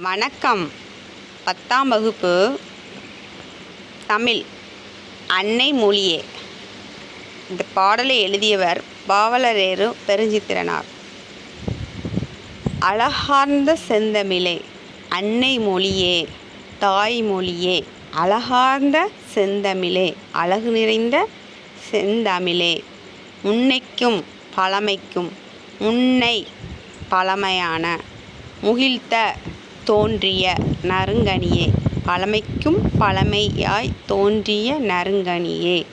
வணக்கம். பத்தாம் வகுப்பு. தமிழ். அன்னை மொழியே. இந்த பாடலை எழுதியவர் பாவலரேறு பெருஞ்சித்திரனார். அழகார்ந்த செந்தமிழே அன்னை மொழியே தாய்மொழியே அழகார்ந்த செந்தமிழே அழகு நிறைந்த செந்தமிழே. முன்னைக்கும் பழமைக்கும் முன்னை பழமையான முகிழ்த்த தோன்றிய நறுங்கனியே பழமைக்கும் பழமையாய் தோன்றிய நறுங்கனியே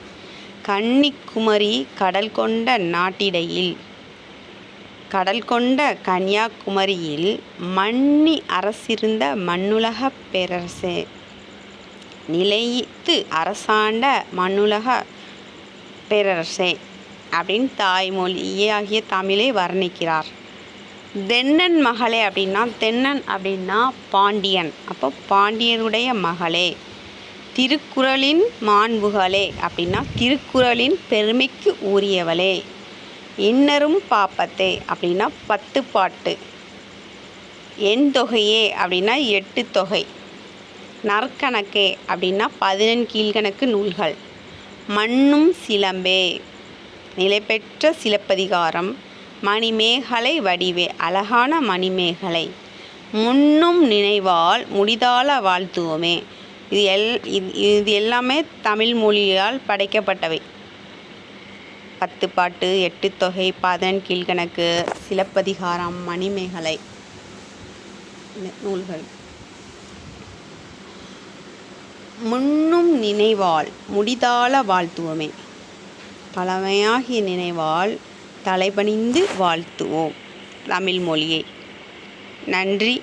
கன்னிக்குமரி கடல் கொண்ட நாட்டிடையில் கடல் கொண்ட கன்னியாகுமரியில் மன்னி அரசிருந்த மண்ணுலகப் பேரரசே. நிலைத்து அரசாண்ட மண்ணுலக பேரரசே அப்படின்னு தாய்மொழியாகிய தமிழை வர்ணிக்கிறார். தென்னன் மகளே அப்படின்னா தென்னன் அப்படின்னா பாண்டியன். அப்போ பாண்டியனுடைய மகளே. திருக்குறளின் மாண்புகளே அப்படின்னா திருக்குறளின் பெருமைக்கு உரியவளே. இன்னரும் பாப்பத்தே அப்படின்னா பத்து பாட்டு எண் தொகையே அப்படின்னா எட்டு தொகை. நற்கணக்கே அப்படின்னா பதினெண் கீழ்கணக்கு நூல்கள். மண்ணும் சிலம்பே. நிலைபெற்ற சிலப்பதிகாரம். மணிமேகலை வடிவே அழகான மணிமேகலை. முன்னும் நினைவால் முடிதால வாழ்த்துவோமே. இது எல் இது இது எல்லாமே தமிழ் மொழியால் படைக்கப்பட்டவை. பத்து பாட்டு எட்டு தொகை பதன் கீழ்கணக்கு சிலப்பதிகாரம் மணிமேகலை. நூல்கள். முன்னும் நினைவால் முடிதால வாழ்த்துவோமே. பழமையாகிய நினைவால் தலைபணிந்து வாழ்த்துவோம் தமிழ் மொழியை. நன்றி.